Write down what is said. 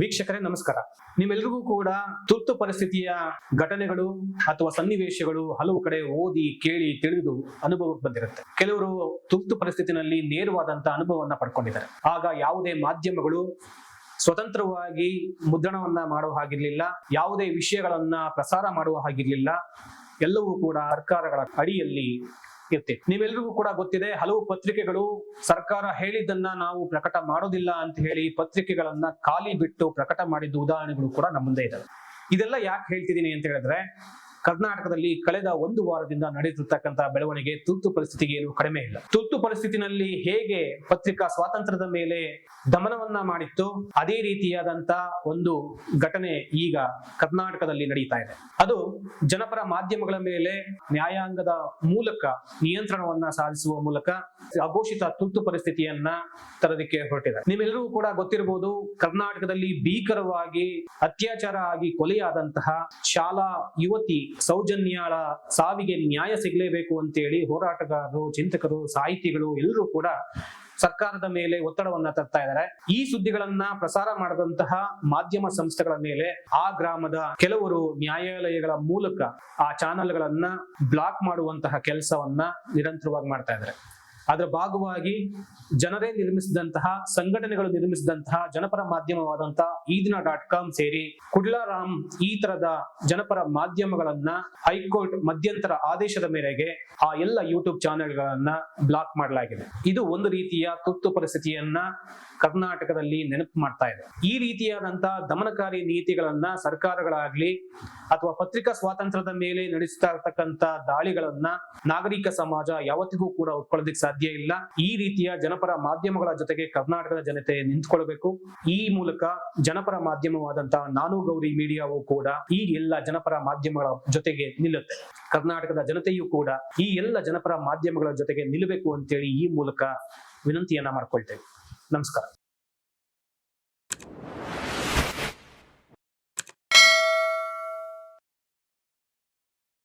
ವೀಕ್ಷಕರೇ, ನಮಸ್ಕಾರ. ನಿಮ್ಮೆಲ್ರಿಗೂ ಕೂಡ ತುರ್ತು ಪರಿಸ್ಥಿತಿಯ ಘಟನೆಗಳು ಅಥವಾ ಸನ್ನಿವೇಶಗಳು ಹಲವು ಕಡೆ ಓದಿ, ಕೇಳಿ, ತಿಳಿದು ಅನುಭವಕ್ಕೆ ಬಂದಿರುತ್ತೆ. ಕೆಲವರು ತುರ್ತು ಪರಿಸ್ಥಿತಿನಲ್ಲಿ ನೇರವಾದಂತಹ ಅನುಭವವನ್ನ ಪಡ್ಕೊಂಡಿದ್ದಾರೆ. ಆಗ ಯಾವುದೇ ಮಾಧ್ಯಮಗಳು ಸ್ವತಂತ್ರವಾಗಿ ಮುದ್ರಣವನ್ನ ಮಾಡುವ ಹಾಗಿರ್ಲಿಲ್ಲ, ಯಾವುದೇ ವಿಷಯಗಳನ್ನ ಪ್ರಸಾರ ಮಾಡುವ ಹಾಗಿರ್ಲಿಲ್ಲ, ಎಲ್ಲವೂ ಕೂಡ ಸರ್ಕಾರಗಳ ಅಡಿಯಲ್ಲಿ ಇರ್ತಿತ್ತು ನೀವೆಲ್ರಿಗೂ ಕೂಡ ಗೊತ್ತಿದೆ, ಹಲವು ಪತ್ರಿಕೆಗಳು ಸರ್ಕಾರ ಹೇಳಿದ್ದನ್ನ ನಾವು ಪ್ರಕಟ ಮಾಡೋದಿಲ್ಲ ಅಂತ ಹೇಳಿ ಪತ್ರಿಕೆಗಳನ್ನ ಖಾಲಿ ಬಿಟ್ಟು ಪ್ರಕಟ ಮಾಡಿದ್ದು ಉದಾಹರಣೆಗಳು ಕೂಡ ನಮ್ಮ ಮುಂದೆ ಇದಾವೆ. ಇದೆಲ್ಲ ಯಾಕೆ ಹೇಳ್ತಿದ್ದೀನಿ ಅಂತ ಹೇಳಿದ್ರೆ ಕರ್ನಾಟಕದಲ್ಲಿ ಕಳೆದ ಒಂದು ವಾರದಿಂದ ನಡೆಯುತ್ತಿರ್ತಕ್ಕಂತಹ ಬೆಳವಣಿಗೆ ತುರ್ತು ಪರಿಸ್ಥಿತಿಗೆ ಏನು ಕಡಿಮೆ ಇಲ್ಲ. ತುರ್ತು ಪರಿಸ್ಥಿತಿನಲ್ಲಿ ಹೇಗೆ ಪತ್ರಿಕಾ ಸ್ವಾತಂತ್ರ್ಯದ ಮೇಲೆ ದಮನವನ್ನ ಮಾಡಿತ್ತು ಅದೇ ರೀತಿಯಾದಂತ ಒಂದು ಘಟನೆ ಈಗ ಕರ್ನಾಟಕದಲ್ಲಿ ನಡೀತಾ ಇದೆ. ಅದು ಜನಪರ ಮಾಧ್ಯಮಗಳ ಮೇಲೆ ನ್ಯಾಯಾಂಗದ ಮೂಲಕ ನಿಯಂತ್ರಣವನ್ನ ಸಾಧಿಸುವ ಮೂಲಕ ಅಘೋಷಿತ ತುರ್ತು ಪರಿಸ್ಥಿತಿಯನ್ನ ತರೋದಕ್ಕೆ ಹೊರಟಿದೆ. ನಿಮ್ಮೆಲ್ಲರಿಗೂ ಕೂಡ ಗೊತ್ತಿರಬಹುದು, ಕರ್ನಾಟಕದಲ್ಲಿ ಭೀಕರವಾಗಿ ಅತ್ಯಾಚಾರ ಆಗಿ ಕೊಲೆಯಾದಂತಹ ಶಾಲಾ ಯುವತಿ ಸೌಜನ್ಯಾಳ ಸಾವಿಗೆ ನ್ಯಾಯ ಸಿಗಲೇಬೇಕು ಅಂತೇಳಿ ಹೋರಾಟಗಾರರು, ಚಿಂತಕರು, ಸಾಹಿತಿಗಳು ಎಲ್ಲರೂ ಕೂಡ ಸರ್ಕಾರದ ಮೇಲೆ ಒತ್ತಡವನ್ನ ತರ್ತಾ ಇದ್ದಾರೆ. ಈ ಸುದ್ದಿಗಳನ್ನ ಪ್ರಸಾರ ಮಾಡದಂತಹ ಮಾಧ್ಯಮ ಸಂಸ್ಥೆಗಳ ಮೇಲೆ ಆ ಗ್ರಾಮದ ಕೆಲವರು ನ್ಯಾಯಾಲಯಗಳ ಮೂಲಕ ಆ ಚಾನೆಲ್ಗಳನ್ನ ಬ್ಲಾಕ್ ಮಾಡುವಂತಹ ಕೆಲಸವನ್ನ ನಿರಂತರವಾಗಿ ಮಾಡ್ತಾ ಇದ್ದಾರೆ. ಅದರ ಭಾಗವಾಗಿ ಜನರೇ ನಿರ್ಮಿಸಿದಂತಹ, ಸಂಘಟನೆಗಳು ನಿರ್ಮಿಸಿದಂತಹ ಜನಪರ ಮಾಧ್ಯಮವಾದಂತಹ ಈದಿನ ಡಾಟ್ ಕಾಮ್ ಸೇರಿ ಕುಡ್ಲಾರಾಮ್ ಈ ತರದ ಜನಪರ ಮಾಧ್ಯಮಗಳನ್ನ ಹೈಕೋರ್ಟ್ ಮಧ್ಯಂತರ ಆದೇಶದ ಮೇರೆಗೆ ಆ ಎಲ್ಲ ಯೂಟ್ಯೂಬ್ ಚಾನೆಲ್ಗಳನ್ನ ಬ್ಲಾಕ್ ಮಾಡಲಾಗಿದೆ. ಇದು ಒಂದು ರೀತಿಯ ತುರ್ತು ಪರಿಸ್ಥಿತಿಯನ್ನ ಕರ್ನಾಟಕದಲ್ಲಿ ನೆನಪು ಮಾಡ್ತಾ ಇದೆ. ಈ ರೀತಿಯಾದಂತಹ ದಮನಕಾರಿ ನೀತಿಗಳನ್ನ ಸರ್ಕಾರಗಳಾಗ್ಲಿ ಅಥವಾ ಪತ್ರಿಕಾ ಸ್ವಾತಂತ್ರ್ಯದ ಮೇಲೆ ನಡೆಸ್ತಾ ಇರ್ತಕ್ಕಂತ ದಾಳಿಗಳನ್ನ ನಾಗರಿಕ ಸಮಾಜ ಯಾವತ್ತಿಗೂ ಕೂಡ ಒಪ್ಕೊಳ್ಳೋದಕ್ಕೆ ಸಾಧ್ಯ ಇಲ್ಲ. ಈ ರೀತಿಯ ಜನಪರ ಮಾಧ್ಯಮಗಳ ಜೊತೆಗೆ ಕರ್ನಾಟಕದ ಜನತೆ ನಿಂತ್ಕೊಳ್ಬೇಕು. ಈ ಮೂಲಕ ಜನಪರ ಮಾಧ್ಯಮವಾದಂತಹ ನಾನು ಗೌರಿ ಮೀಡಿಯಾವು ಕೂಡ ಈ ಎಲ್ಲ ಜನಪರ ಮಾಧ್ಯಮಗಳ ಜೊತೆಗೆ ನಿಲ್ಲುತ್ತೆ. ಕರ್ನಾಟಕದ ಜನತೆಯೂ ಕೂಡ ಈ ಎಲ್ಲ ಜನಪರ ಮಾಧ್ಯಮಗಳ ಜೊತೆಗೆ ನಿಲ್ಲಬೇಕು ಅಂತೇಳಿ ಈ ಮೂಲಕ ವಿನಂತಿಯನ್ನ ಮಾಡ್ಕೊಳ್ತೇವೆ. ನಮಸ್ಕಾರ.